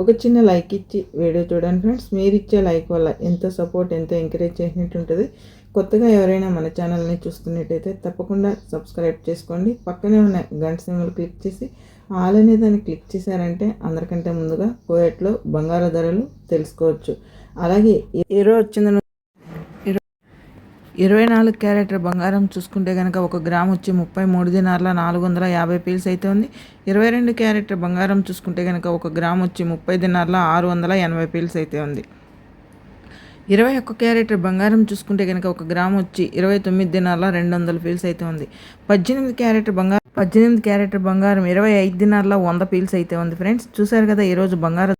ఒక చిన్న లైక్ ఇచ్చి వీడియో చూడండి ఫ్రెండ్స్. మీరు ఇచ్చే లైక్ వల్ల ఎంతో సపోర్ట్ ఎంతో ఎంకరేజ్ చేసినట్టు ఉంటుంది. కొత్తగా ఎవరైనా మన ఛానల్ని చూస్తున్నట్టయితే తప్పకుండా సబ్స్క్రైబ్ చేసుకోండి. పక్కనే ఉన్న గంట సింబల్ క్లిక్ చేసి ఆల్ అనే దాన్ని క్లిక్ చేశారంటే అందరికంటే ముందుగా కోయట్లో బంగారు ధరలు తెలుసుకోవచ్చు. అలాగే ఈరోజు వచ్చిన ఇరవై నాలుగు క్యారెట్ బంగారం చూసుకుంటే కనుక ఒక గ్రామ్ వచ్చి ముప్పై మూడు దినార్ల నాలుగు వందల యాభై పీల్స్ అయితే ఉంది. ఇరవై రెండు క్యారెట్ బంగారం చూసుకుంటే కనుక ఒక గ్రామ్ వచ్చి ముప్పై దినార్ల ఆరు వందల ఎనభై పీల్స్ అయితే ఉంది. ఇరవై ఒక్క క్యారెట్ బంగారం చూసుకుంటే కనుక ఒక గ్రామ్ వచ్చి ఇరవై తొమ్మిది దినాల రెండు వందల పీల్స్ అయితే ఉంది. పద్దెనిమిది క్యారెట్ బంగారం పద్దెనిమిది క్యారెట్ బంగారం ఇరవై ఐదు దినాల వంద పీల్స్ అయితే ఉంది. ఫ్రెండ్స్ చూసారు కదా ఈరోజు బంగారం